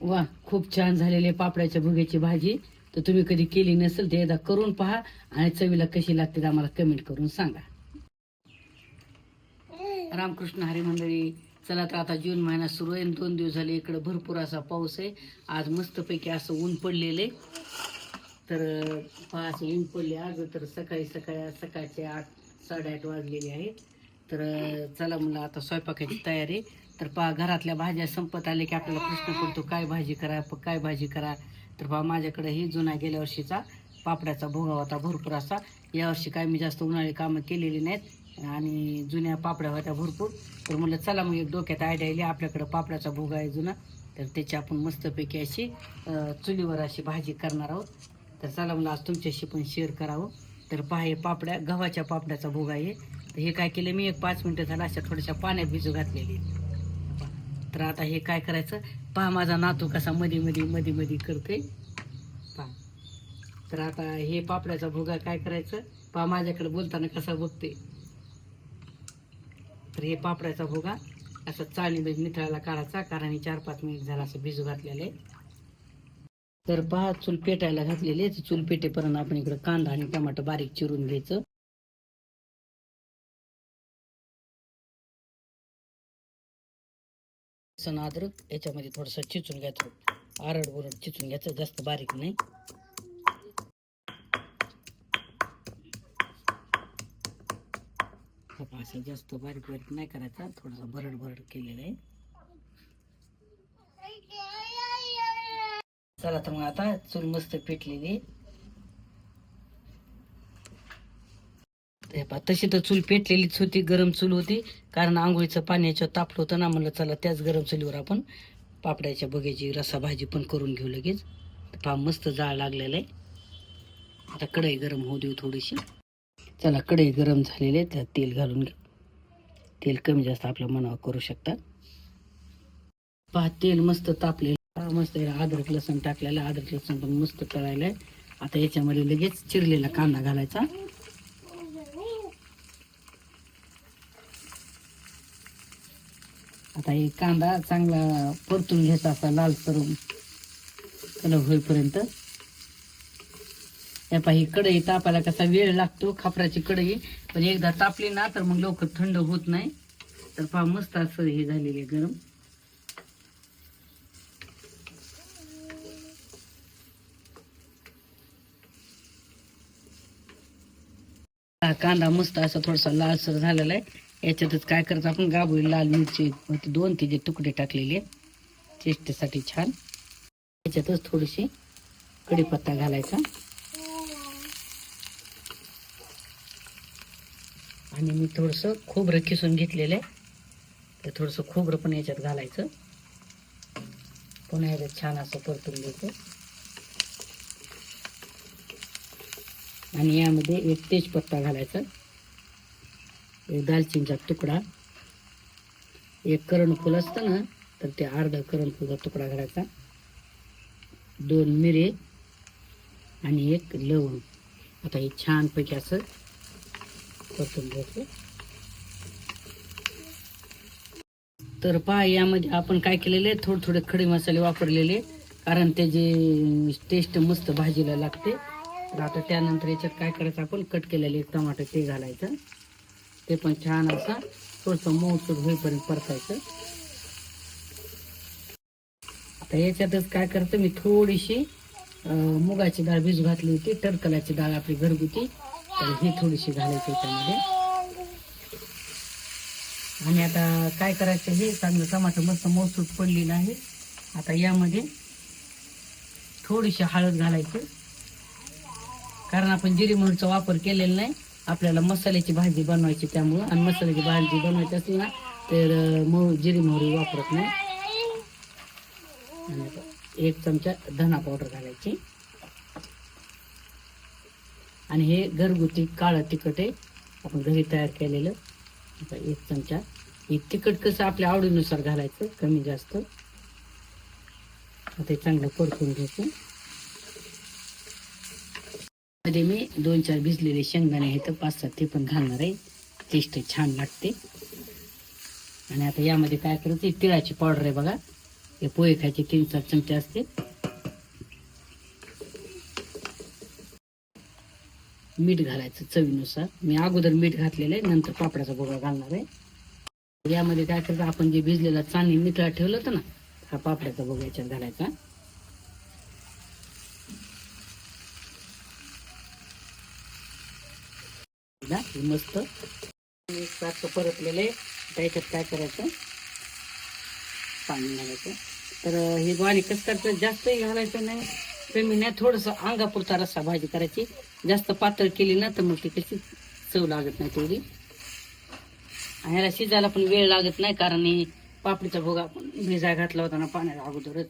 वा खूप छान झालेले पापड्याच्या भुग्याची भाजी. तर तुम्ही कधी केली नसेल ते एकदा करून पहा आणि चवीला कशी लागते आम्हाला कमेंट करून सांगा. रामकृष्ण हरी मंडळी चला तर आता जून महिना सुरू आहे दोन दिवस झाले इकडे भरपूर असा पाऊस आहे. आज मस्तपैकी असं ऊन पडलेले तर पहा असं ऊन पडले आज तर सकाळी सकाळी सकाळचे आठ साडेआठ वाजलेले आहेत तर चला म्हणलं आता स्वयंपाकाची तयारी. तर पहा घरातल्या भाज्या संपत आले की आपल्याला प्रश्न पडतो काय भाजी करा? प- काय भाजी करा? तर पहा माझ्याकडे ही जुना गेल्या वर्षीचा पापड्याचा भोगा होता भरपूर असा. यावर्षी काय मी जास्त उन्हाळी कामं केलेली नाहीत आणि जुन्या पापड्या होत्या भरपूर. तर म्हणलं चला मग एक डोक्यात आयडिया येईल आपल्याकडं पापड्याचा भोगा आहे जुना. तर त्याची आपण मस्तपैकी अशी चुलीवर अशी भाजी करणार आहोत. तर चला मला आज तुमच्याशी पण शेअर करावं. तर पहा हे पापड्या गव्हाच्या पापड्याचा भोगा आहे. तर हे काय केलं मी एक पाच मिनटं झालं अशा थोड्याशा पाण्यात भिजू घातलेली. तर आता हे काय करायचं? पहा माझा नातू कसा मधी मध्ये मध्ये मधी करते पहा. तर आता हे पापड्याचा भोगा काय करायचं? पहा माझ्याकडे बोलताना कसा बघते. तर हे पापड्याचा भोगा असं चाळणीमध्ये निथळायला काढायचा कारण हे चार पाच मिनिट झाला असं भिजू घातलेलं आहे. तर पहा चूल पेटायला घातलेले चूल पेटेपर्यंत आपण इकडं कांदा आणि टमाटर बारीक चिरून घ्यायचं. लसूण अद्रक याच्यामध्ये थोडंसं चिचून घ्यायचं. आरड बुरड चिचून घ्यायचं जास्त बारीक नाही. असं जास्त बारीक बारीक नाही करायचा थोडासा भरड भरड केलेलं आहे. चला तर मग आता चूल मस्त पेटलेली पा पहा, तशी तर चूल पेटलेलीच होती गरम चूल होती. कारण आंघोळीचं पाण्याचं तापलं होतं ना म्हणलं चला त्याच गरम चुलीवर आपण पापड्याच्या बघ्याची रसा भाजी पण करून घेऊ लगेच. फार पहा मस्त जाळ लागलेलं आहे. आता कढई गरम होऊ देऊ थोडीशी. चला कढई गरम झालेली आहे त्यात तेल घालून घेऊ तेल कमी जास्त आपल्या मनावर करू शकता. पहा तेल मस्त तापलेलं मस्त याला अद्रक लसण टाकलेलं आहे. अद्रक लसण पण मस्त तळायला आहे. आता याच्यामध्ये लगेच चिरलेला कांदा घालायचा. आता हे कांदा चांगला परतून घ्यायचा असा लालसर कलर होईपर्यंत. या पाही कढई तापायला कसा वेळ लागतो खापराची कढई. पण एकदा तापली ना तर मग लवकर थंड होत नाही. तर पहा मस्त असं हे झालेले गरम. हा कांदा मस्त असा थोडासा लालसर झालेला आहे. याच्यातच काय करायचं आपण? गाभोळी लाल मिरची दोन तिचे तुकडे टाकलेले. आहेत चेष्टेसाठी छान. याच्यातच थोडीशी कढीपत्ता घालायचा. आणि मी थोडंसं खोबरं किसून घेतलेलं आहे. तर थोडंसं खोबरं पण याच्यात घालायचं. पुन्हा याच्यात छान असं परतून घ्यायचं आणि यामध्ये एक तेजपत्ता घालायचा. एक दालचिनीचा तुकडा एक करणफूल असतं ना तर ते अर्धा करणफूलचा तुकडा घालायचा दोन मिरे आणि एक लवण आता हे छानपैकी असं परतून घ्यायचं तर पहा यामध्ये आपण काय केलेले थोडे थोडे खडे मसाले वापरलेले कारण त्याची टेस्ट मस्त भाजीला लागते. तर आता त्यानंतर याच्यात काय करायचं आपण कट केलेले एक टमाटर ते घालायचं. ते पण छान असं थोडंसं मऊसूर होईपर्यंत परतायचं. आता याच्यातच काय करतं मी थोडीशी मुगाची डाळ भिजू घातली होती टरकलाची डाळ आपली घरगुती. तर ही थोडीशी घालायची त्यामध्ये. आणि आता काय करायचं हे चांगलं टमाटर मस्त मौसूद पडलेलं आहे आता यामध्ये थोडीशी हळद घालायची. कारण आपण जिरी मोहरीचा वापर केलेला नाही. आपल्याला मसाल्याची भाजी बनवायची त्यामुळं. आणि मसाल्याची भाजी बनवायची असली ना तर मऊ जिरी मोहरी वापरत नाही. आणि एक चमचा धना पावडर घालायची. आणि हे घरगुती काळं तिखट आहे. आपण घरी तयार केलेलं. एक चमचा. हे तिखट कसं आपल्या आवडीनुसार घालायचं कमी जास्त. ते चांगलं परतून घ्यायचं मध्ये मी दोन चार भिजलेले शेंगदाणे आहेत तर पाच सात ते पण घालणार आहे. टेस्ट छान लागते. आणि आता यामध्ये काय करायचं तिळाची पावडर आहे बघा. हे पोहे खायचे तीन चार चमचे असते मीठ घालायचं चवीनुसार. मी अगोदर मीठ घातलेलं आहे नंतर पापडाचा भोगा घालणार आहे. यामध्ये काय करायचं आपण जे भिजलेला चांदी मिठळा ठेवलं होतं ना हा पापड्याचा भोगा याच्यात घालायचा. हे मस्त. सारखं परतलेलं आहे त्याच्यात काय करायचं? पाणी घालायचं. तर हे वाणी कसं करायचं? जास्तही घालायचं नाही. कमी नाही. थोडंसं अंगापुरता रस्सा भाजी करायची. जास्त पातळ केली ना तर मग ती कशी चव लागत नाही तेवढी. आणि ह्याला शिजायला पण वेळ लागत नाही कारण हे पापडीचा भोगा आपण भिजा घातला होता ना पाण्याच्या अगोदरच.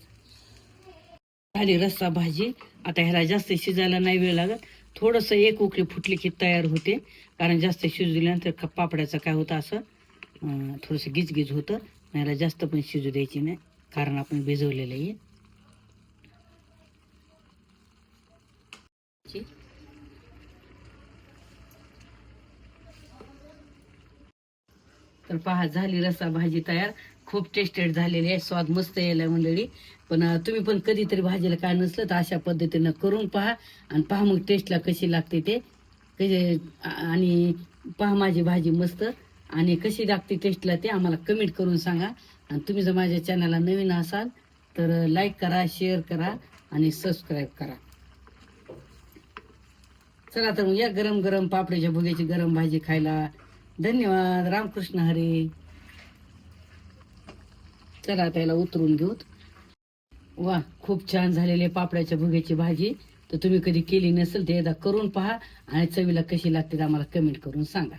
झाली रस्सा भाजी. आता ह्याला जास्त शिजायला नाही वेळ लागत. थोडंसं एक उकळी फुटली की तयार होते. कारण जास्त शिजू दिल्यानंतर पापड्याचं काय होतं असं? थोडंसं गिजगिज होतं. नाहीला जास्त पण शिजू द्यायची नाही. कारण आपण भिजवलेलं आहे. तर पहा झाली रसा भाजी तयार. खूप टेस्टेड झालेली आहे. स्वाद मस्त यायला मंडळी. पण तुम्ही पण कधीतरी भाजीला काय नसलं तर अशा पद्धतीनं करून पहा आणि पहा मग टेस्टला कशी लागते ते. कसे आणि पहा माझी भाजी मस्त आणि कशी लागते टेस्टला ते आम्हाला कमेंट करून सांगा. आणि तुम्ही जर माझ्या चॅनलला नवीन असाल तर लाईक करा शेअर करा आणि सबस्क्राईब करा. चला तर मग या गरम गरम पापडीच्या भुग्याची गरम भाजी खायला. धन्यवाद. रामकृष्ण हरी. चला त्याला उतरून घेऊत. वा खूप छान झालेले पापड्याच्या भुग्याची भाजी. तर तुम्ही कधी केली नसेल ते एकदा करून पहा आणि चवीला कशी लागते आम्हाला कमेंट करून सांगा.